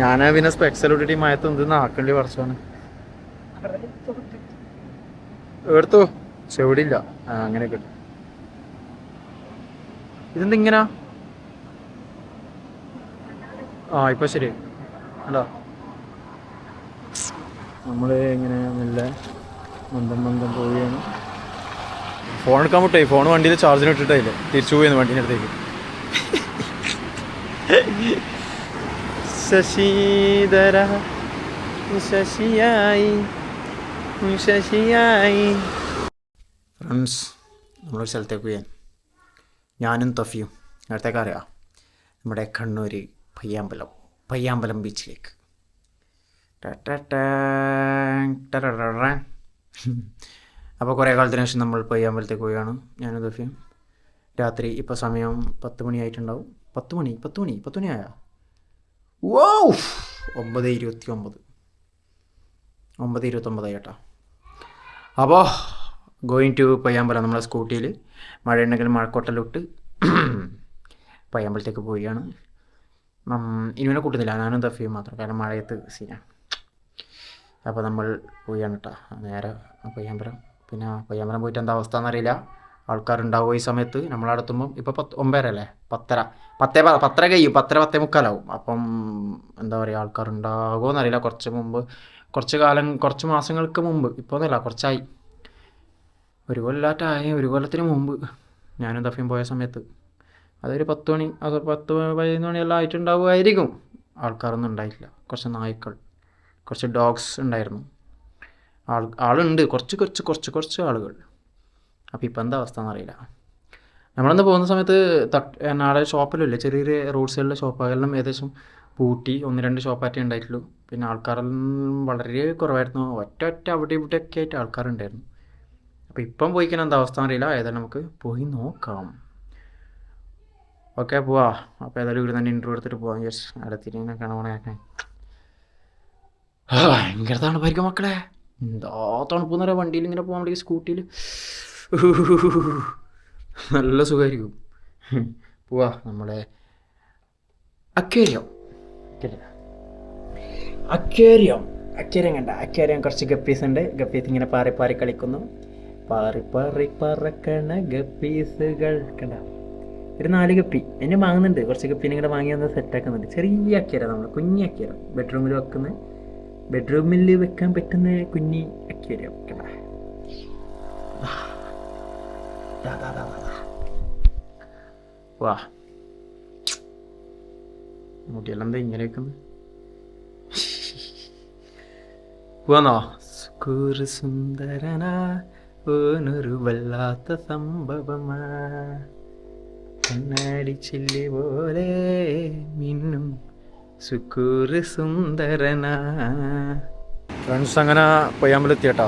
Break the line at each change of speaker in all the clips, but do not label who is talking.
ഞാൻ പിന്നെ സ്പെക്സൽ ഇട്ടിട്ട് മയത്ത് എന്ത് നാക്കണ്ടി പറച്ചാണ് എടുത്തു ചെവിടില്ല അങ്ങനെ അങ്ങനെയൊക്കെ ഇതെന്തിങ്ങനാ ആ ഇപ്പൊ ശരി. അല്ല നമ്മൾ ഇങ്ങനെ നല്ല മന്ദം മന്ദം പോവുകയാണ്. ഫോൺ എടുക്കാൻ വിട്ടേ. ഫോൺ വണ്ടിയിൽ ചാർജിന് ഇട്ടിട്ടായില്ലേ തിരിച്ചു പോയിരുന്നു വണ്ടീന്റെ അടുത്തേക്ക്. ശശിധര ശശിയായി ശശിയായി. ഫ്രണ്ട്സ് നമ്മളൊരു സ്ഥലത്തേക്ക് പോയാൻ. ഞാനും തഫിയും. നേരത്തേക്ക് അറിയാം. നമ്മുടെ കണ്ണൂർ പയ്യാമ്പലം പയ്യാമ്പലം ബീച്ചിലേക്ക്. അപ്പോൾ കുറേ കാലത്തിന് ശേഷം നമ്മൾ പയ്യാമ്പലത്തേക്ക് പോവുകയാണ് ഞാനും തഫിയും. രാത്രി ഇപ്പോൾ സമയം പത്ത് മണിയായിട്ടുണ്ടാവും. പത്ത് മണി പത്ത് മണി പത്ത് മണിയായ? വൗ. ഒമ്പത് ഇരുപത്തി ഒമ്പത് ഒമ്പത് ഇരുപത്തൊമ്പതായി കേട്ടോ. അപ്പോൾ ഗോയിങ് ടു പയ്യാമ്പലം നമ്മളെ സ്കൂട്ടിയിൽ മഴയുണ്ടെങ്കിൽ മഴക്കോട്ടലിട്ട് പയ്യാമ്പലത്തേക്ക് പോവുകയാണ്. ഇനുവിനെ കൂട്ടുന്നില്ല. ഞാനും തഫിയും മാത്രം. കാരണം മഴയത്ത് സീനാണ് അപ്പോൾ നമ്മൾ പോവുകയാണ് കേട്ടോ. നേരെ പയ്യാമ്പലം. പിന്നെ പയ്യാമ്പലം പോയിട്ട് എന്താ അവസ്ഥ എന്നറിയില്ല. ആൾക്കാരുണ്ടാവുമോ ഈ സമയത്ത്. നമ്മളടുത്തുമ്പം ഇപ്പോൾ പത്ത് ഒമ്പതരല്ലേ പത്തര. പത്തേ പത്തര കഴിയും. പത്തര പത്തേ മുക്കാലാവും. അപ്പം എന്താ പറയുക ആൾക്കാരുണ്ടാകുമോ എന്നറിയില്ല. കുറച്ച് മുമ്പ് കുറച്ച് കാലം കുറച്ച് മാസങ്ങൾക്ക് മുമ്പ്. ഇപ്പോൾ ഒന്നുമില്ല കുറച്ചായി. ഒരു കൊല്ലാറ്റായി. ഒരു കൊല്ലത്തിന് മുമ്പ് ഞാനും തഫിയും പോയ സമയത്ത്. അതൊരു പത്ത് മണി അത് പത്ത് പതിനൊന്ന് മണിയെല്ലാം ആയിട്ടുണ്ടാവുമായിരിക്കും. ആൾക്കാരൊന്നും ഉണ്ടായിട്ടില്ല. കുറച്ച് നായ്ക്കൾ കുറച്ച് ഡോഗ്സ് ഉണ്ടായിരുന്നു. ആൾ ആളുണ്ട്. കുറച്ച് കുറച്ച് കുറച്ച് കുറച്ച് ആളുകൾ. അപ്പോൾ ഇപ്പം എന്താ അവസ്ഥ എന്നറിയില്ല. നമ്മളന്ന് പോകുന്ന സമയത്ത് തട്ട് നാളെ ഷോപ്പിലില്ലേ ചെറിയ ചെറിയ റോഡ് സൈഡിലെ ഷോപ്പുകളിലും ഏകദേശം പൂട്ടി ഒന്ന് രണ്ട് ഷോപ്പായിട്ടേ ഉണ്ടായിട്ടുള്ളൂ. പിന്നെ ആൾക്കാരെല്ലാം വളരെ കുറവായിരുന്നു. ഒറ്റ ഒറ്റ അവിടെ ഇവിടെയൊക്കെ ആയിട്ട് ആൾക്കാരുണ്ടായിരുന്നു. അപ്പോൾ ഇപ്പം പോയിക്കാൻ എന്താ അവസ്ഥ അറിയില്ല ഏതായാലും നമുക്ക് പോയി നോക്കാം. ഓക്കെ പോവാ. അപ്പോൾ ഏതായാലും ഇവിടെ തന്നെ ഇന്റർവ്യൂ എടുത്തിട്ട് പോവാം. യെസ് അടുത്തിരിങ്ങനെ കാണുവാണേ ഭയങ്കര തണുപ്പായിരിക്കും മക്കളെ. എന്താ തണുപ്പെന്ന് പറയാം വണ്ടിയിൽ ഇങ്ങനെ പോകാൻ വേണ്ടി സ്കൂട്ടിയിൽ നല്ല സുഖമായിരിക്കും പോവാ നമ്മളെ അക്വേരിയം അക്വേരിയം അക്വേരിയം കണ്ട അക്വേരിയം കുറച്ച് ഗപ്പീസ് ഉണ്ട് ഗപ്പീസ് ഇങ്ങനെ പാറി പാറി കളിക്കുന്നു പാറി പാറി പറക്കണ ഗപ്പീസുകൾ കണ്ട ഒരു നാല് ഗപ്പി എന്നെ വാങ്ങുന്നുണ്ട് കുറച്ച് ഗപ്പി ഇങ്ങനെ വാങ്ങി വന്ന് സെറ്റാക്കുന്നുണ്ട് ചെറിയ അക്വേരം നമ്മൾ കുഞ്ഞി അക്വേരം ബെഡ്റൂമിൽ വെക്കുന്ന ബെഡ്റൂമിൽ വെക്കാൻ പറ്റുന്ന കുഞ്ഞി അക്വേരിയം കണ്ട ദാ, da, da, da, ദാ. വാ. മുടിയെല്ലാം എന്താ ഇങ്ങനെ വെക്കുന്നത് പോന്നോ സുക്കൂറ് സുന്ദരന ഓനൊരു വല്ലാത്ത സംഭവമാ. കണ്ണാടി ചില്ലി പോലെ മിന്നും സുക്കൂറ് സുന്ദരന. ഫ്രണ്ട്സ് അങ്ങനെ പയ്യാമ്പലെത്തിയേട്ടാ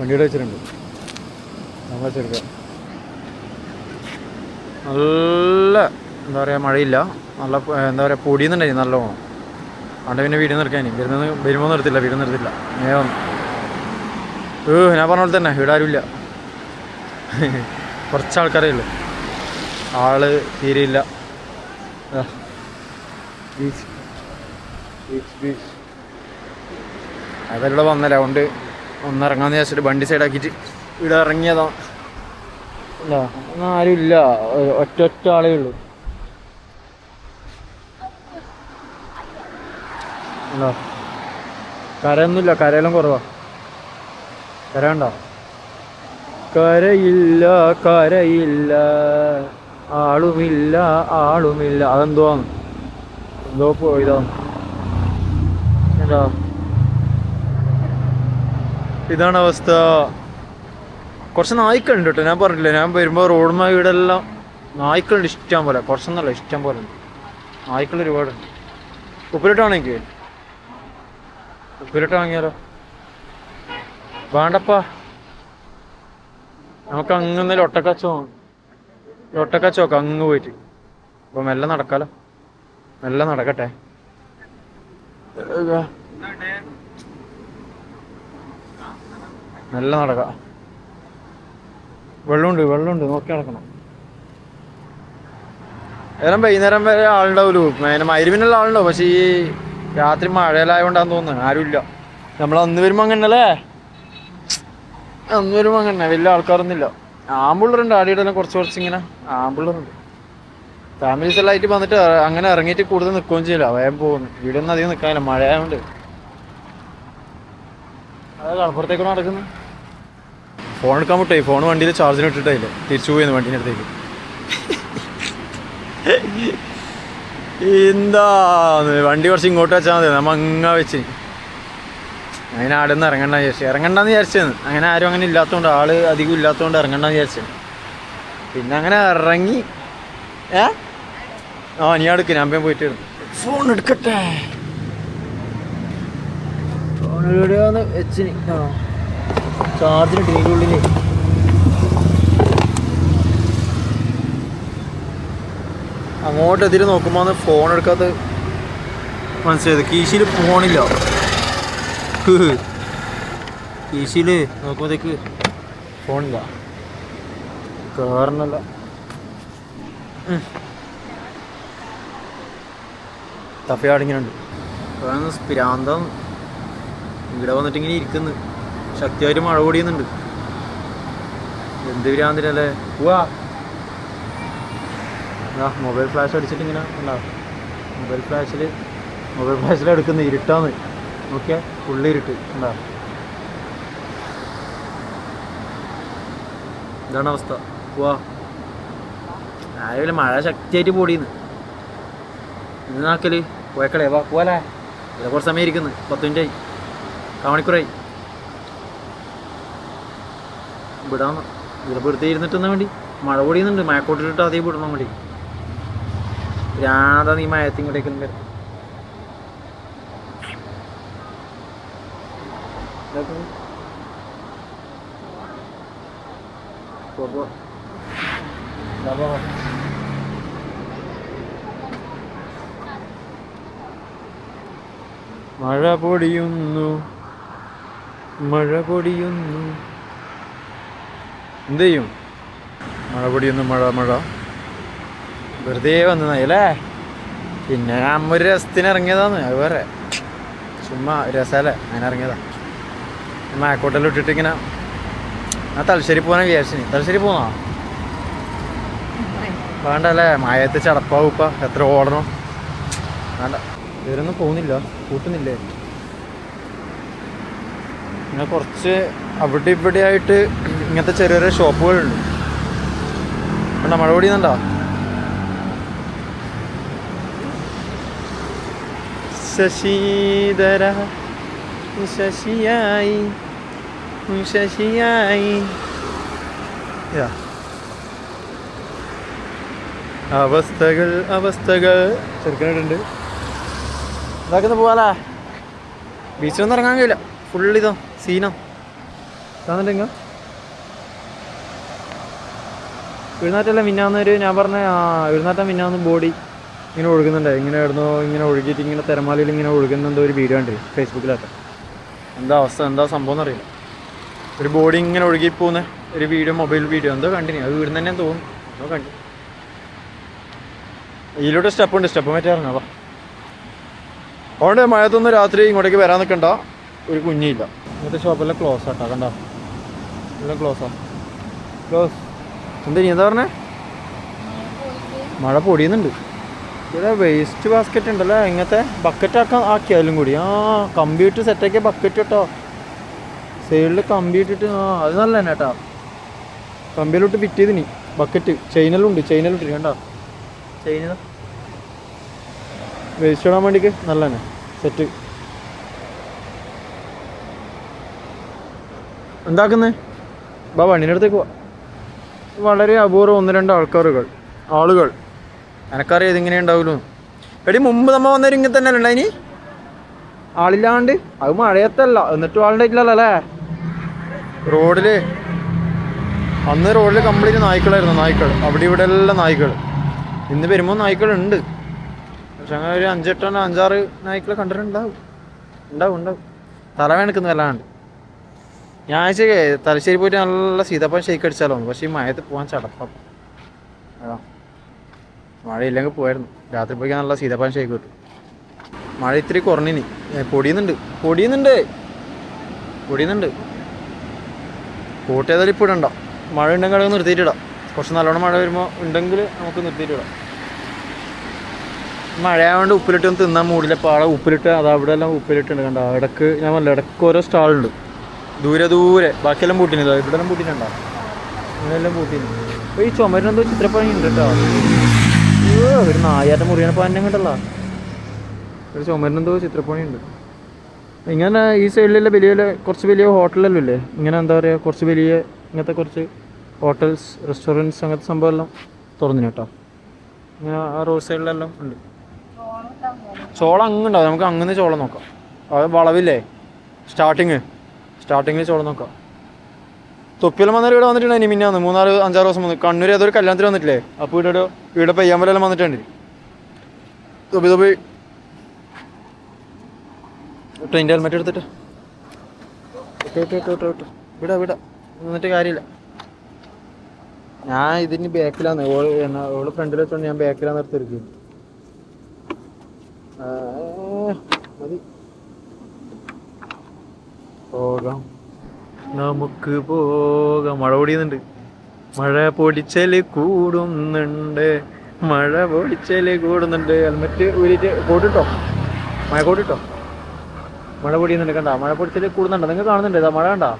വണ്ടിയുടെ വെച്ചിട്ടുണ്ട്. നമ്മളെ ചെറുക്ക നല്ല എന്താ പറയുക മഴയില്ല. നല്ല എന്താ പറയുക പൊടിയുന്നുണ്ടായി നല്ലോണം. അവിടെ പിന്നെ വീട് നിർക്കാനി വരുന്ന വരുമ്പോൾ നിർത്തില്ല വീട് നിർത്തില്ല. വന്നു ഏ ഞാൻ പറഞ്ഞ പോലെ തന്നെ വീടാരുമില്ല കുറച്ച് ആൾക്കാരേ ഉള്ളൂ. ആൾ തീരെയില്ല. ബീച്ച് ബീച്ച് ബീച്ച് അതെല്ലാം വന്നല്ല അതുകൊണ്ട് ഒന്നിറങ്ങാന്ന് വിചാരിച്ചിട്ട് വണ്ടി സൈഡാക്കിയിട്ട് ഇവിടെ ഇറങ്ങിയതാ ഇല്ല. ഒന്നും ആരുമില്ല ഇല്ല. ഒറ്റ ഒറ്റ ആളേ ഉള്ളൂ. ഉണ്ടോ? കരയൊന്നുമില്ല. കരയെല്ലാം കുറവാ. കര ഉണ്ടോ കരയില്ല കരയില്ല. ആളുമില്ല ആളുമില്ല. അതെന്തോ എന്തോ പോയതാ എന്താ? ഇതാണ് അവസ്ഥ. കുറച്ച് നായ്ക്കളുണ്ട് കേട്ടോ. ഞാൻ പറഞ്ഞില്ല ഞാൻ വരുമ്പോൾ റോഡ് ഇവിടെ എല്ലാം നായ്ക്കളുണ്ട് ഇഷ്ടം പോലെ. കുറച്ചൊന്നല്ല ഇഷ്ടം പോലെ ഉണ്ട്. നായ്ക്കൾ ഒരുപാടുണ്ട്. ഉപ്പിലിട്ടാണോ എനിക്ക് ഉപ്പിലിട്ട് വാങ്ങിയാലോ വേണ്ടപ്പാ. നമുക്ക് അങ്ങനെ ഒട്ടക്കച്ചോ ഒട്ടക്കച്ചോ ഒക്കെ അങ്ങ് പോയിട്ട്. അപ്പൊ മെല്ലെ നടക്കാലോ. മെല്ലെ നടക്കട്ടെ? മെല്ലെ നടക്കാം. വെള്ളമുണ്ട് വെള്ളമുണ്ട്. നോക്കി നടക്കണം. ഏതായാലും വൈകുന്നേരം വരെ ആളുണ്ടാവുമല്ലോ പിന്നെ മരുവിനുള്ള ആളുണ്ടാവും. പക്ഷേ ഈ രാത്രി മഴയിലായതുകൊണ്ടാന്ന് തോന്നുന്നു. ആരുമില്ല. നമ്മൾ അന്ന് വരുമ്പോൾ അങ്ങനല്ലേ അന്ന് വരുമ്പോൾ അങ്ങനെ വലിയ ആൾക്കാരൊന്നുമില്ല. ആമ്പിള്ളറുണ്ട് ആടിയിടെല്ലാം കുറച്ച് കുറച്ച് ഇങ്ങനെ ആമ്പിള്ളറുണ്ട് ഫാമിലീസ് എല്ലാം ആയിട്ട് വന്നിട്ട് അങ്ങനെ ഇറങ്ങിയിട്ട് കൂടുതൽ നിൽക്കുകയും ചെയ്യില്ല. വേഗം പോകുന്നു. ഇവിടെ ഒന്നും അധികം നിൽക്കാനില്ല. മഴ ആയതുകൊണ്ട് അത് കടപ്പുറത്തേക്കാണ് നടക്കുന്നത് ഫോൺ എടുക്കാൻ വിട്ടേ. ഫോൺ വണ്ടിയിൽ ചാർജിന് ഇട്ടിട്ടില്ല തിരിച്ചു പോയിരുന്നു വണ്ടീന്റെ അടുത്തേക്ക്. എന്താ വണ്ടി കുറച്ച് ഇങ്ങോട്ട് വെച്ചാൽ മതി. നമ്മ അങ്ങ വെച്ച്. അങ്ങനെ ആടെ നിന്ന് ഇറങ്ങണ്ട വിചാരിച്ചു. ഇറങ്ങണ്ടെന്ന് വിചാരിച്ചത് അങ്ങനെ ആരും അങ്ങനെ ഇല്ലാത്തതുകൊണ്ട് ആൾ അധികം ഇല്ലാത്തതുകൊണ്ട് ഇറങ്ങണ്ടെന്ന് വിചാരിച്ചത് പിന്നെ അങ്ങനെ ഇറങ്ങി. ഏ? ആ നീ അടുക്ക് ഞാൻ പോയിട്ട്. ഫോൺ എടുക്കട്ടെ. ഫോൺ എവിടെയാന്ന് വെച്ചിന് ആ ചാർജിന് ടീനുള്ളിൽ അങ്ങോട്ട് എതിര് നോക്കുമ്പോൾ ഫോൺ എടുക്കാത്ത മനസ്സിലായത്. കീശിൽ ഫോണില്ല കീശിൽ നോക്കുമ്പോഴത്തേക്ക് ഫോണില്ല. കാരണല്ല തപ്പയാടിങ്ങനെ ഉണ്ട് പിരാന്തം ഇവിടെ വന്നിട്ടിങ്ങനെ ഇരിക്കുന്നു. ശക്തിയായിട്ട് മഴ പൊടിയുന്നുണ്ട്. എന്ത് പിരാന്തിനല്ലേ പോവാ ആ മൊബൈൽ ഫ്ലാഷ് അടിച്ചിട്ട് ഇങ്ങനെ ഉണ്ടാ മൊബൈൽ ഫ്ലാഷിൽ മൊബൈൽ ഫ്ലാഷിൽ എടുക്കുന്ന ഇരുട്ടാന്ന്. നോക്കിയാ ഫുള്ള് ഇരുട്ട് ഉണ്ടാ ഇതാണ് അവസ്ഥ. പോവാ ആരും മഴ ശക്തിയായിട്ട് പൊടിയുന്നു. ഇന്ന് നാക്കൽ പോയക്കളെ വാ പോവാലേ. ഇവിടെ കുറച്ച് സമയം ഇരിക്കുന്നു. പത്ത് മിനിറ്റായി. കാമണിക്കൂറായി വിടാന്ന്. ഇവിടെ വെറുതെ ഇരുന്നിട്ടെന്നാ വേണ്ടി? മഴ പൊടിയുന്നുണ്ട്. മഴക്കോട്ടിട്ട് അതേ വിടണം വേണ്ടി. രാധ നീ മയത്തിങ്ങോട്ടേക്കും വരും. മഴ പൊടിയുന്നു. മഴ പൊടിയുന്നു. എന്ത് ചെയ്യും മഴ പൊടിയൊന്നും മഴ മഴ. വെറുതെ വന്നതല്ലേ പിന്നെ അമ്മ ഒരു രസത്തിന് ഇറങ്ങിയതാന്ന് അത് വേറെ. ചുമ്മാ രസമല്ലേ അങ്ങനെ ഇറങ്ങിയതാ. മാക്കോട്ടെല്ലാം ഇട്ടിട്ട് ഇങ്ങനെ ആ തലശ്ശേരി പോകാൻ വിചാരിച്ചു തലശ്ശേരി പോന്നാ? വേണ്ടല്ലേ മായത്ത് ചടപ്പാവും ഇപ്പം. എത്ര ഓടണം. വേണ്ട. ഇവരൊന്നും പോകുന്നില്ല കൂട്ടുന്നില്ലേ? പിന്നെ കുറച്ച് അവിടെ ഇവിടെ ആയിട്ട് ഇങ്ങനത്തെ ചെറിയ ചെറിയ ഷോപ്പുകളുണ്ട്. നമ്മൾ മഴ പൊടിയുന്നുണ്ടോ ശശീധര ശശിയായി ശശിയായി. അവസ്ഥകൾ അവസ്ഥകൾ. ചെറുക്കനായിട്ടുണ്ട് ഇതാക്കുന്ന പോവാലാ. ബീച്ചിലൊന്നും ഇറങ്ങാൻ കഴിയില്ല. ഫുൾ ഇതോ സീനോ. കാണുന്നുണ്ടെങ്കിൽ എഴുന്നേറ്റല്ല മിന്നാന്നൊരു ഞാൻ പറഞ്ഞ ആ എഴുന്നേറ്റം മിന്നാന്ന് ബോഡി ഇങ്ങനെ ഒഴുകുന്നുണ്ട്. ഇങ്ങനെ ആയിരുന്നു ഇങ്ങനെ ഒഴുകിയിട്ട് ഇങ്ങനെ തിരമാലയിൽ ഇങ്ങനെ ഒഴുകുന്നുണ്ട് ഒരു വീഡിയോ ഉണ്ട് ഫേസ്ബുക്കിലൊക്കെ എന്താ അവസ്ഥ? എന്താ സംഭവം എന്നറിയില്ല. ഒരു ബോഡി ഇങ്ങനെ ഒഴുകി പോകുന്ന ഒരു വീഡിയോ മൊബൈൽ വീഡിയോ എന്തോ കണ്ടിന്. അത് വീടുന്ന തന്നെ തോന്നുന്നു. എന്തോ കണ്ടു. ഇതിലൂടെ സ്റ്റെപ്പ് ഉണ്ട്. സ്റ്റെപ്പ് മറ്റേ ഇറങ്ങാം അതുകൊണ്ട് മഴത്തൊന്നും രാത്രി ഇങ്ങോട്ടേക്ക് വരാൻ നിൽക്കണ്ട. ഒരു കുഞ്ഞില്ല. ഇന്നത്തെ ഷോപ്പെല്ലാം ക്ലോസ് ആട്ടോ കണ്ടോ? എല്ലാം ക്ലോസാണ് ക്ലോസ് എന്താ നീ എന്താ പറഞ്ഞേ? മഴ പൊടിയുന്നുണ്ട്. ഇവിടെ വേസ്റ്റ് ബാസ്ക്കറ്റ് ഉണ്ടല്ലോ ഇങ്ങനത്തെ ബക്കറ്റ് ആക്കാൻ ആക്കിയാലും കൂടി. ആ കമ്പ്യൂട്ടർ സെറ്റാക്കിയ ബക്കറ്റ് കേട്ടോ. സൈഡിൽ കമ്പ്യൂട്ടർ ഇട്ട് ആ അത് നല്ല തന്നെ കേട്ടോ. കമ്പിയിലോട്ട് ഫിറ്റ് ചെയ്ത് നീ ബക്കറ്റ് ചെയിനലുണ്ട് ഇട്ടിട്ട് കണ്ടോ ചെയിന വേസ്റ്റ് ഇടാൻ വേണ്ടിക്ക് നല്ല തന്നെ സെറ്റ് എന്താക്കുന്നേ? ബാ വണ്ണിന്റെ അടുത്തേക്ക് പോവാ. വളരെ അപൂർവം ഒന്ന് രണ്ട് ആൾക്കാരുകൾ ആളുകൾ. എനക്കറിയാം ഇതിങ്ങനെ ഉണ്ടാവുമല്ലോ എടി മുമ്പ് നമ്മൾ വന്നൊരു ഇങ്ങനെ തന്നെ അല്ലേ ഇനി ആളില്ലാണ്ട് അത് മഴയത്തല്ല എന്നിട്ടും ആളുണ്ടായിട്ടില്ലല്ലോ അല്ലേ? റോഡിൽ അന്ന് റോഡിൽ കംപ്ലീറ്റ് നായ്ക്കളായിരുന്നു നായ്ക്കൾ. അവിടെ ഇവിടെ എല്ലാം നായ്ക്കൾ. ഇന്ന് വരുമ്പോൾ നായ്ക്കളുണ്ട്. പക്ഷെ അങ്ങനെ ഒരു അഞ്ചെട്ടെണ്ണം അഞ്ചാറ് നായ്ക്കളെ കണ്ടിട്ടുണ്ടാവും. ഉണ്ടാവും ഉണ്ടാവും. തല വേണക്കുന്ന വല്ലാണ്ട്. ഞായറാഴ്ച തലശ്ശേരി പോയിട്ട് നല്ല സീതാപ്പഴം ഷേക്ക് അടിച്ചാലോ? പക്ഷേ ഈ മഴയത്ത് പോകാൻ ചടപ്പം. മഴയില്ലെങ്കിൽ പോയായിരുന്നു. രാത്രി പോയി നല്ല സീതാപ്പം ഷേക്ക് കിട്ടും മഴ ഇത്തിരി കുറഞ്ഞിനി. പൊടിയുന്നുണ്ട്. പൊടിയുന്നുണ്ട്. പൊടിയുന്നുണ്ട്. കൂട്ടിയതായാലും ഇപ്പോൾ ഇടണ്ട. മഴ ഉണ്ടെങ്കിൽ അത് നിർത്തിയിട്ടിടാം. കുറച്ച് നല്ലോണം മഴ വരുമ്പോൾ ഉണ്ടെങ്കിൽ നമുക്ക് നിർത്തിയിട്ടിടാം. മഴയായതുകൊണ്ട് ഉപ്പിലിട്ട് തിന്നാൻ മൂടില്ല. അവിടെ ഉപ്പിലിട്ട് അത് അവിടെ എല്ലാം ഉപ്പിലിട്ടുണ്ട് കണ്ടോ? ഇടയ്ക്ക് ഞാൻ പറഞ്ഞില്ല ഇടയ്ക്ക് ഓരോ സ്റ്റാളുണ്ട്. ദൂരെ ദൂരെ. ബാക്കിയെല്ലാം പൂട്ടിനില്ല? ഇവിടെ എല്ലാം പൂട്ടിട്ടുണ്ടോ ഇങ്ങനെല്ലാം പൂട്ടിന് ഈ ചുമരിനെന്തോ ചിത്രപ്പണി ഉണ്ട് കേട്ടോ ഒരു നായാറ്റ മുറിയാണ് പാനം കണ്ടല്ല. ഒരു ചുമരിനെന്തോ ചിത്രപ്പണി ഉണ്ട് ഇങ്ങനെ ഈ സൈഡിലുള്ള വലിയ വലിയ കുറച്ച് വലിയ ഹോട്ടലെല്ലാം ഇല്ലേ ഇങ്ങനെ എന്താ പറയുക കുറച്ച് വലിയ ഇങ്ങനത്തെ കുറച്ച് ഹോട്ടൽസ് റെസ്റ്റോറന്റ്സ് അങ്ങനത്തെ സംഭവമെല്ലാം തുറന്നു കേട്ടോ. ഇങ്ങനെ ആ റോഡ് സൈഡിലെല്ലാം ഉണ്ട്. ചോളം അങ്ങുണ്ടാവും നമുക്ക് അങ്ങനെ ചോളം നോക്കാം. അത് വളവില്ലേ? സ്റ്റാർട്ടിങ്. സ്റ്റാർട്ടിങ്ങിൽ ചോളം നോക്കാം. തൊപ്പിയിൽ വന്നൊരു ഇവിടെ വന്നിട്ടുണ്ടായി മിന്നാന്ന് മൂന്നാൽ അഞ്ചാറ് ദിവസം വന്നു കണ്ണൂർ ഏതൊരു കല്യാണത്തിന് വന്നിട്ടില്ലേ? അപ്പോൾ ഇവിടെ ഇവിടെ പയ്യാമ്പലെല്ലാം വന്നിട്ടുണ്ട്. തൊപ്പി തൊപ്പി. ട്രെയിന്റെ ഹെൽമെറ്റ് എടുത്തിട്ട്. വിടാ വിടാ. ഇവിടെ കാര്യമില്ല. ഞാൻ ഇതിന് ബാക്കിലാണ് ഓൾ ഓൾ ഫ്രണ്ടിൽ വെച്ചോണ്ട് ഞാൻ ബാക്കിലാണ് നിർത്തിയിരിക്കും പോകാം. നമുക്ക് പോകാം. മഴ പൊടിയുന്നുണ്ട്. മഴ പൊടിച്ചൽ കൂടുന്നുണ്ട്. മഴ പൊടിച്ചൽ കൂടുന്നുണ്ട്. ഹെൽമെറ്റ് ഊരിട്ട് കോട്ടിട്ടോ മഴ കോട്ടിട്ടോ മഴ പൊടിയുന്നുണ്ട്. കണ്ട? മഴ പൊടിച്ചൽ കൂടുന്നുണ്ട്. നിങ്ങൾ കാണുന്നുണ്ട്. മഴ കണ്ടാ?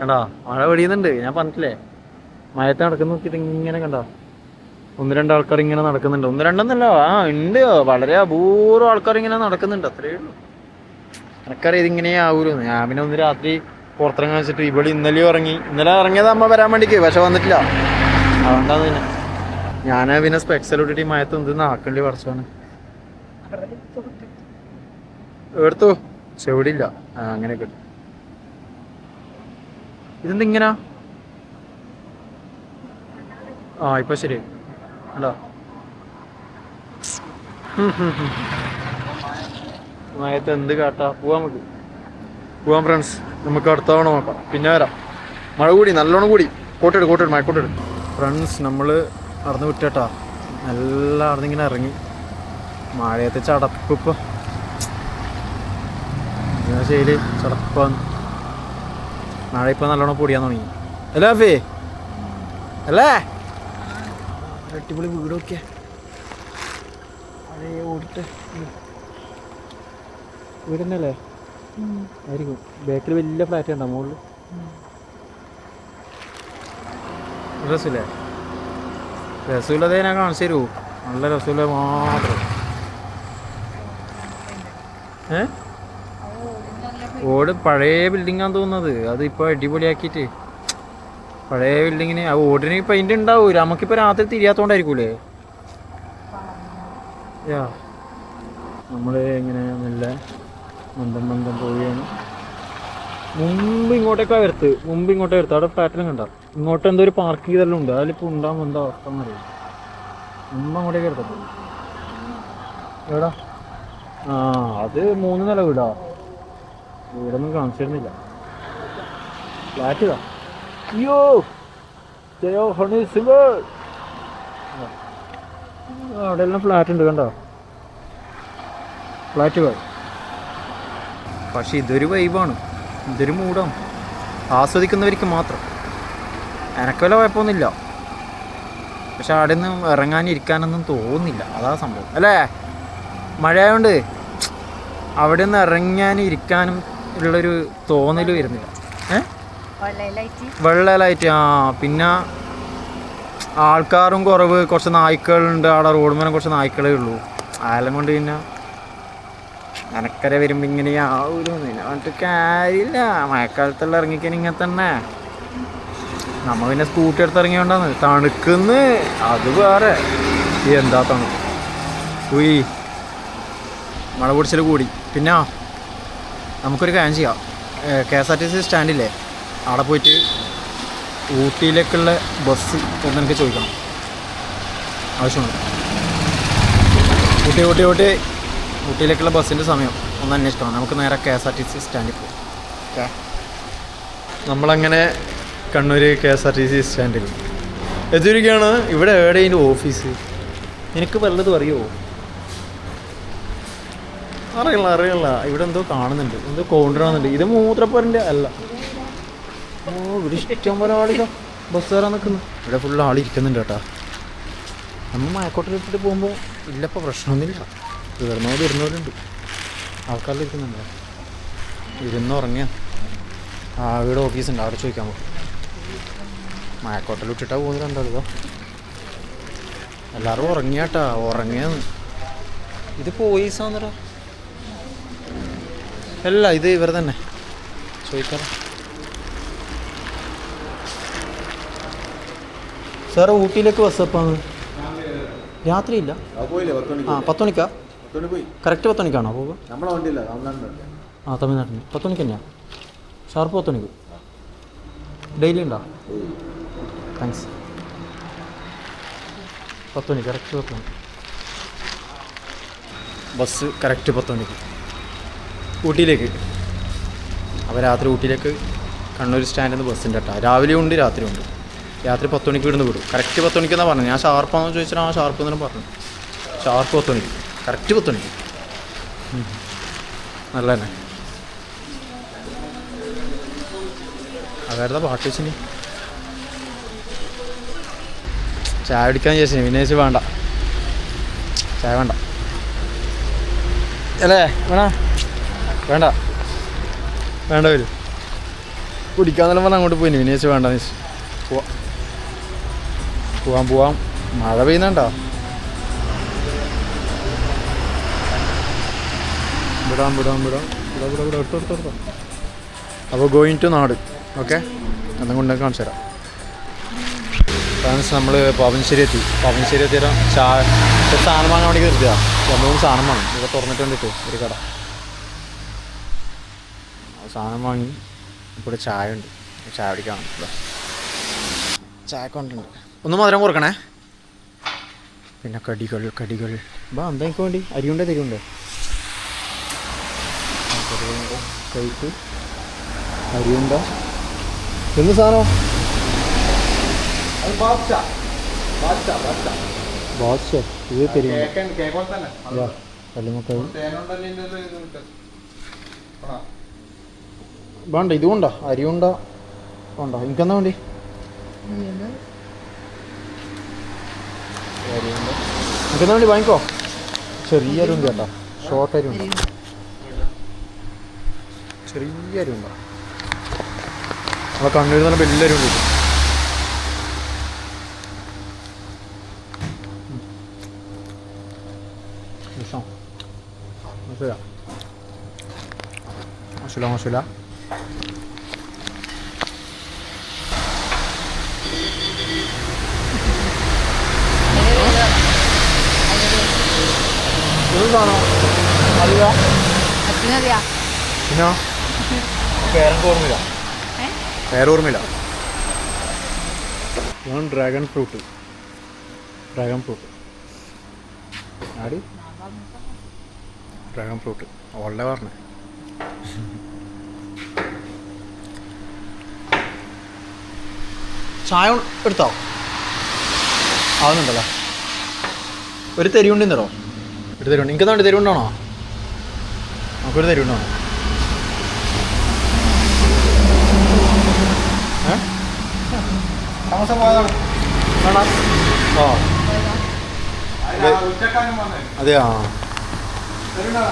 കണ്ടാ? മഴ പൊടിയുന്നുണ്ട്. ഞാൻ പറഞ്ഞിട്ടില്ലേ? മഴത്തെ നടക്കുന്ന നോക്കിയിട്ട് ഇങ്ങനെ കണ്ടോ? ഒന്ന് രണ്ട് ആൾക്കാർ ഇങ്ങനെ നടക്കുന്നുണ്ട്. ഒന്ന് രണ്ടെന്നല്ല. ആ ഉണ്ട്. വളരെ അപൂർവം ആൾക്കാർ ഇങ്ങനെ നടക്കുന്നുണ്ട്. അത്രേ ഉള്ളൂ. എനക്കറിയാം ഇതിങ്ങനെ ആവൂലോ. ഞാൻ പിന്നെ ഒന്ന് രാത്രി പുറത്തിറങ്ങാൻ വെച്ചിട്ട് ഇവിടെ ഇന്നലെയും ഇറങ്ങി ഇന്നലെ ഇറങ്ങിയത് അമ്മ വരാൻ വേണ്ടിക്ക് പക്ഷെ വന്നിട്ടില്ല. അതുകൊണ്ടാണ് പിന്നെ ഞാൻ പിന്നെ സ്പെക്സൽ ഇട്ടിട്ട് മയത്ത് എന്ത് നാക്കണ്ടി പറിച്ചാണ് എടുത്തു. ചെവിടില്ല അങ്ങനെയൊക്കെ ഇതെന്തിങ്ങനാ ആ ഇപ്പൊ ശരി അല്ലോ മയത്ത് എന്ത് കാട്ടാ? പോവാ നമുക്ക് പോവാം ഫ്രണ്ട്സ് നമുക്ക് അടുത്ത തവണ നോക്കാം. പിന്നെ വരാം. മഴ കൂടി നല്ലോണം കൂടി. കോട്ടെടു കോട്ടെടു മഴക്കോട്ടെടു ഫ്രണ്ട്സ് നമ്മൾ നടന്ന് വിട്ടേട്ടാ. നല്ല നടന്നിങ്ങനെ ഇറങ്ങി. മഴയത്തെ ചടപ്പ് ഇപ്പൊ. ശരി ചടപ്പാന്ന് മഴ ഇപ്പം നല്ലോണം പൊടിയാൻ തുടങ്ങി. അല്ലേ അഫേ? അല്ലേ? അടിപൊളി വീടൊക്കെ. അതേ ഓടിട്ട് വീട് തന്നെയല്ലേ ആയിരിക്കും. ബാക്കിൽ വലിയ ഫ്ലാറ്റ് ഉണ്ടോ മുകളിൽ രസമില്ലേ? രസമില്ലതേ ഞാൻ കാണിച്ചു തരൂ. നല്ല രസമില്ല മാത്രം. ഏ? ഓട് പഴയ ബിൽഡിങ്ങാന്ന് തോന്നുന്നത്. അത് ഇപ്പോൾ അടിപൊളിയാക്കിയിട്ട്. പഴയ ബിൽഡിങ്ങിന് ആ ഓടിന് പെയിന്റ് ഉണ്ടാവൂ. നമുക്കിപ്പോൾ രാത്രി തിരിയാത്തോണ്ടായിരിക്കൂലേ? യാ. നമ്മൾ ഇങ്ങനെ നല്ല മന്ദം മന്ദം പോവുകയാണ്. മുമ്പ് ഇങ്ങോട്ടേക്കാ വരത്ത്. മുമ്പ് ഇങ്ങോട്ടേ വരത്ത്. അവിടെ ഫ്ലാറ്റിലും കണ്ട. ഇങ്ങോട്ട് എന്തോ ഒരു പാർക്ക് ചെയ്തെല്ലാം ഉണ്ട് അതിലിപ്പോൾ ഉണ്ടാകുമ്പോൾ എന്താ അവസ്ഥ എന്നറിയാം മുമ്പ് അങ്ങോട്ടേക്ക് എടുത്തത് എവിടാ? ആ അത് മൂന്ന് നില വീടാ. വീടൊന്നും കാണിച്ചിരുന്നില്ല. ഫ്ലാറ്റ് ഇതാ. അയ്യോ! ജയോ ഹണി സിംഗ്! അവിടെ എല്ലാം ഫ്ലാറ്റ് ഉണ്ട് കണ്ടോ? ഫ്ലാറ്റുകൾ പക്ഷെ ഇതൊരു വൈബാണ്. ഇതൊരു മൂടാണ് ആസ്വദിക്കുന്നവർക്ക് മാത്രം. എനക്ക് വല്ല കുഴപ്പമൊന്നുമില്ല. പക്ഷെ അവിടെ നിന്ന് ഇറങ്ങാനും ഇരിക്കാനൊന്നും തോന്നുന്നില്ല. അതാ സംഭവം. അല്ലേ? മഴയായോണ്ട് അവിടെ നിന്ന് ഇറങ്ങാനും ഇരിക്കാനും ഉള്ളൊരു തോന്നൽ വരുന്നില്ല. വെള്ള വെള്ളലായിട്ട് ആ പിന്നെ ആൾക്കാരും കുറവ്. കുറച്ച് നായ്ക്കളുണ്ട്. അവിടെ റോഡ് മേലെ കുറച്ച് നായ്ക്കളേ ഉള്ളൂ. ആയാലും കൊണ്ട് പിന്നെ അനക്കര വരുമ്പോൾ ഇങ്ങനെ ആവൂലോ എന്നിട്ട് കാര്യമില്ല. മഴക്കാലത്തെല്ലാം ഇറങ്ങിക്കാൻ ഇങ്ങനെ തന്നെ. നമ്മ പിന്നെ സ്കൂട്ടി എടുത്ത് ഇറങ്ങിയോണ്ടാന്ന്. തണുക്കുന്ന്. അത് വേറെ. എന്താ തണുപ്പ് ഉയ്. മഴ പൊടിച്ചിൽ കൂടി. പിന്നെ നമുക്കൊരു കാര്യം ചെയ്യാം. K S R T C സ്റ്റാൻഡില്ലേ? അവിടെ പോയിട്ട് ഊട്ടിയിലേക്കുള്ള ബസ് എന്ന് എനിക്ക് ചോദിക്കണം. ആവശ്യമുണ്ട്. ഊട്ടി ഊട്ടി ഊട്ടി. ഊട്ടിയിലേക്കുള്ള ബസ്സിന്റെ സമയം ഒന്ന് അന്വേഷിക്കണം. നമുക്ക് നേരെ K S R T C സ്റ്റാൻഡിൽ പോകും ഓക്കെ. നമ്മളങ്ങനെ Kannur K S R T C സ്റ്റാൻഡിൽ. എത്തിയിരിക്കുകയാണ് ഇവിടെ എവിടെ ഇതിന്റെ ഓഫീസ്? എനിക്ക് വല്ലതും അറിയുമോ അറിയില്ല അറിയില്ല. ഇവിടെ എന്തോ കാണുന്നുണ്ട്. എന്തോ കൊണ്ടുവരുന്നുണ്ട് ഇത് മൂത്രപ്പുരന്റെ അല്ല. ഓ ഇവിടെ ഇഷ്ടം പോലെ ആളില്ല ബസ് കയറാൻ നിൽക്കുന്നു. ഇവിടെ ഫുള്ള് ആളിരിക്കുന്നുണ്ട് കേട്ടോ. നമ്മൾ മയക്കോട്ടിലിട്ടിട്ട് പോകുമ്പോൾ ഇല്ലപ്പോൾ പ്രശ്നമൊന്നുമില്ല. കയറുന്നവരും ഇരുന്നവരുണ്ട്. ആൾക്കാരിൽ ഇരിക്കുന്നുണ്ട്. ഇരുന്നുറങ്ങിയ ആ ഓഫീസ് ഓഫീസുണ്ട് അവിടെ ചോദിക്കാൻ പോകും മയക്കോട്ടിലിട്ടിട്ടാ പോകുന്നത് കണ്ടല്ലോ. എല്ലാവരും ഉറങ്ങിയാട്ടാ. ഉറങ്ങിയെന്ന് ഇത് പോയിസാന്നറ അല്ല ഇത് ഇവർ തന്നെ. ചോദിക്കാം. സാറ് ഊട്ടിയിലേക്ക് ബസ് എപ്പാണ് രാത്രിയില്ല. ആ പത്ത് മണിക്കാ?
പോയി.
കറക്റ്റ് പത്ത് മണിക്കാണോ പോകുക
നമ്മളെ വണ്ടിയില്ല
ആ തമിഴ്നാട്ടിൽ പത്ത് മണിക്ക് തന്നെയാ? ഷാർപ്പ് പത്ത് മണിക്ക് ഡെയിലി ഉണ്ടോ? താങ്ക്സ് പത്ത് മണി കറക്റ്റ് പത്ത് മണി ബസ് കറക്റ്റ് പത്ത് മണിക്ക് ഊട്ടിയിലേക്ക്. അപ്പോൾ രാത്രി ഊട്ടിയിലേക്ക് കണ്ണൂർ സ്റ്റാൻഡിൽ നിന്ന് ബസ് ഉണ്ട് കേട്ടോ. രാവിലെയും ഉണ്ട് രാത്രിയും ഉണ്ട്. രാത്രി പത്ത് മണിക്ക് ഇവിടുന്ന് വിടും. കറക്റ്റ് പത്ത് മണിക്കെന്നാണ് പറഞ്ഞത്? ഞാൻ ഷാർപ്പാണെന്ന് ചോദിച്ചാൽ ആ ഷാർപ്പ് എന്നാണ് പറഞ്ഞു ഷാർപ്പ് പത്ത് മണിക്ക് കറക്റ്റ് പത്തുണ്ട്. നല്ല തന്നെ അതായിരുന്നു പാട്ട് വെച്ചിന് ചായ അടിക്കാൻ ചോദിച്ചു വിനേശ് വേണ്ട. ചായ വേണ്ട. അല്ലേ? വേണ? വേണ്ട. വേണ്ട വരും. കുടിക്കാന്നെല്ലാം പറഞ്ഞാൽ അങ്ങോട്ട് പോയിന്. വിനേശ് വേണ്ട പോവാം. പോവാം പോവാം. മഴ പെയ്യുന്നുണ്ടോ? വിടാം വിടാം വിടാം. വിടാം വിടാം വിടാം. എടുത്തോ എടുത്തോ അപ്പോൾ ഗോയിങ് ടു നാട്. ഓക്കെ എന്നും കൊണ്ടൊക്കെ കാണിച്ചു തരാം. ഫ്രണ്ട്സ് നമ്മൾ പവൻശ്ശേരി എത്തി. പവൻശ്ശേരി എത്തിയാൽ ചാ സാധനം വാങ്ങാൻ വേണ്ടി നിർത്തിയാ രണ്ടുമൂന്ന് സാധനം വാങ്ങി. ഇവിടെ തുറന്നിട്ട് കണ്ടിട്ട് ഒരു കട. സാധനം വാങ്ങി. ഇവിടെ ചായ ഉണ്ട്. ചായ കുടിക്കാൻ ഇവിടെ ചായ കൊണ്ടുണ്ട് ഒന്ന് മധുരം കൊടുക്കണേ പിന്നെ കടികൾ കടികൾ. ബാ എന്താ എനിക്ക് വേണ്ടി? അരിയുണ്ടേ തരുണ്ടേ കഴിക്ക് അരിയുണ്ട? എന്ത് സാധനം?
ബാദ്ഷ
ഇത്
തരും ഒരു ഇത്?
വേണ്ട എനിക്ക് അരിയുണ്ട വേണ്ട. എനിക്കെന്നാ വേണ്ടി? എനിക്കെന്നാ വേണ്ടി? വാങ്ങിക്കോ. ചെറിയ അരിയുണ്ട് കേട്ടോ ഷോർട്ട് അരിയുണ്ട് ചെറിയ അരിയുണ്ട നമ്മളെ കണ്ണൂരിൽ നല്ല വലിയ അരിയുണ്ട് കിട്ടും ഇത്. പിന്നെ? പേരൊക്കെ ഓർമ്മയില്ല.
ഏ?
പേര് ഓർമ്മയില്ല. ഞാൻ ഡ്രാഗൺ ഫ്രൂട്ട് ഡ്രാഗൺ ഫ്രൂട്ട് ആടി? ഡ്രാഗൺ ഫ്രൂട്ട് ഓളെ പറഞ്ഞേ. ചായ എടുത്തോ? ആവുന്നുണ്ടല്ലോ. ഒരു തെരുവുണ്ടോ തരോ ഒരു തെരുവുണ്ട്. നിങ്ങൾക്ക് എന്താ തെരുവുണ്ടാണോ നമുക്കൊരു തെരുവുണ്ടാണോ
താമസം പോയതാണ്
ആ. അതെ. ആ
തരുണ്ടാ?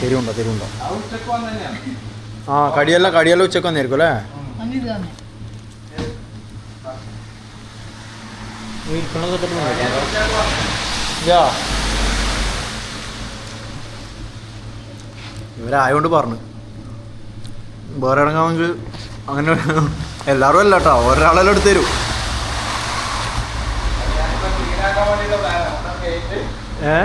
തെരുവുണ്ടോ തെരുവുണ്ടോ
ആ
കടിയല്ല കടിയെല്ലാം കടിയെല്ലാം ഉച്ചയ്ക്ക് വന്നായിരിക്കും അല്ലേ? ഇവരായോണ്ട് പറഞ്ഞു. വേറെ ഇറങ്ങാമെങ്കിൽ അങ്ങനെ എല്ലാവരും അല്ല കേട്ടോ ഒരാളെല്ലാം എടുത്ത് തരും ഏ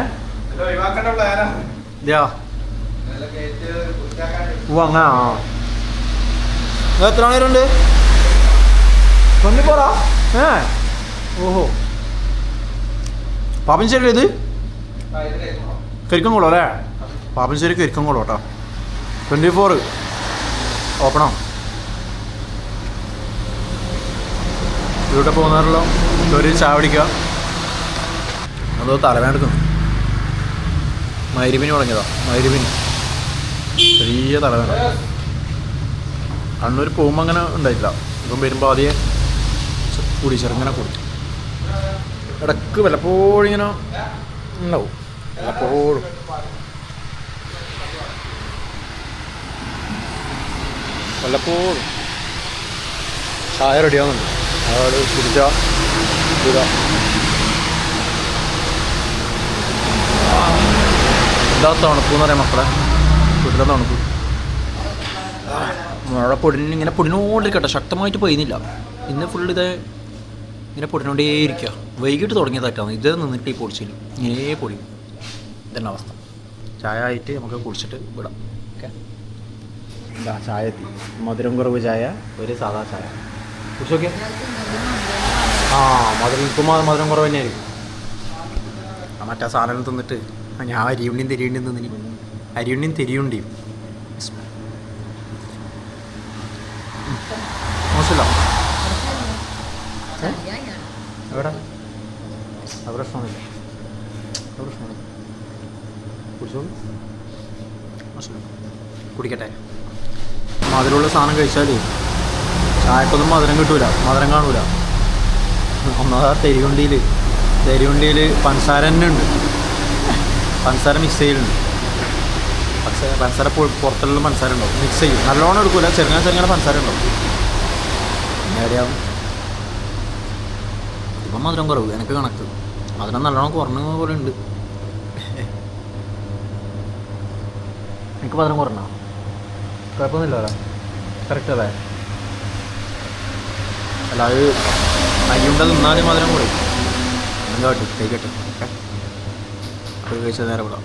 അങ്ങനെ ആ. എത്ര നേരമുണ്ട് ട്വന്റി ഏ? ഓഹോ. പാപ്പൻശ്ശേരി ഇത്. കരിക്കംകുളം അല്ലേ? പാപ്പൻശ്ശേരി കരിക്കംകുളം കേട്ടോ. ട്വന്റി ഫോർ ഓപ്പണോ? ഇവിടെ പോകുന്നവരുള്ള ഒരു ചായ പിടിക്കുക അതോ തലവേദന എടുക്കുന്നു മൈരുപിന് തുടങ്ങിയതാ. മൈരുമിന് ചെറിയ തലവേദന. കണ്ണൂർ പോകുമ്പോൾ അങ്ങനെ ഉണ്ടായിട്ടില്ല. ഇപ്പം വരുമ്പോൾ ആദ്യം കൂടി ചെറുങ്ങനെ കൂടി ഇടയ്ക്ക് വല്ലപ്പോഴും ഇങ്ങനെ ഉണ്ടാവും. വല്ലപ്പോഴും. വല്ലപ്പോഴും ചായ റെഡിയാവുന്നുണ്ട്. അയാൾ കുടിച്ച ഇതാ എന്താ തണുപ്പ് എന്ന് പറയാം മക്കളെ? വീട്ടിലെ തണുപ്പ്. മഴ പൊടിന് ഇങ്ങനെ പൊടിനോണ്ടിരിക്കട്ടെ ശക്തമായിട്ട് പെയ്യുന്നില്ല. ഇന്ന് ഫുൾ ഇത് ഇങ്ങനെ പൊടിനോണ്ടേയിരിക്കുക വൈകിട്ട് തുടങ്ങിയതായിട്ടാണ് ഇത് നിന്നിട്ട് ഈ പൊടിച്ചില്ല ഇങ്ങനെ പൊടിയും. ഇതന്നെ അവസ്ഥ. ചായ ആയിട്ട് നമുക്ക് കുടിച്ചിട്ട് വിടാം. ഓക്കെ? ചായ എത്തി മധുരം കുറവ് ചായ ഒരു സാധാ ചായ. കുടിച്ചോക്കെ ആ മധുരം ഇപ്പം മധുരം കുറവ് തന്നെയായിരിക്കും. മറ്റേ സാധനം തിന്നിട്ട് ഞാൻ അരിയുണ്ടിയും തെരിയുണ്ടിയും തിന്നിനി. അരിയുണ്ടിയും തെരിയുണ്ടിയും. മോശമില്ല. എവിടെ? അത് പ്രശ്നമൊന്നുമില്ല. അത് പ്രശ്നമൊന്നുമില്ല. കുടിച്ചോളൂ. കുടിക്കട്ടെ. മധുരമുള്ള സാധനം കഴിച്ചാൽ ചായക്കൊന്നും മധുരം കിട്ടൂല മധുരം കാണൂല. ഒന്നാമത് ആ തെരിയുണ്ടിയിൽ തെരിയുണ്ടിയിൽ പഞ്ചസാര തന്നെ ഉണ്ട്. പഞ്ചസാര മിക്സ് ചെയ്യലുണ്ട്. പഞ്ചസാര പൊ- പുറത്തുള്ള പഞ്ചസാര ഉണ്ടാവും. മിക്സ് ചെയ്യും. നല്ലോണം എടുക്കൂല. ചെറുങ്ങനെ ചെറുങ്ങനെ പഞ്ചസാര ഉണ്ടാവും. പിന്നെ എവിടെയാവും ഇപ്പം മധുരം കുറവ്. എനിക്ക് കണക്ക്. മധുരം നല്ലോണം കുറഞ്ഞ പോലെ ഉണ്ട്. എനിക്ക് മധുരം കുറഞ്ഞോ കുഴപ്പമൊന്നുമില്ലല്ലോ കറക്റ്റ് അല്ലേ? അല്ല അത് അരിയുണ്ട തിന്നാലും മധുരം കൂടി. എന്താ കേട്ടോ കഴിക്കട്ടെ അത് കഴിച്ചാൽ നേരെ വിടാം.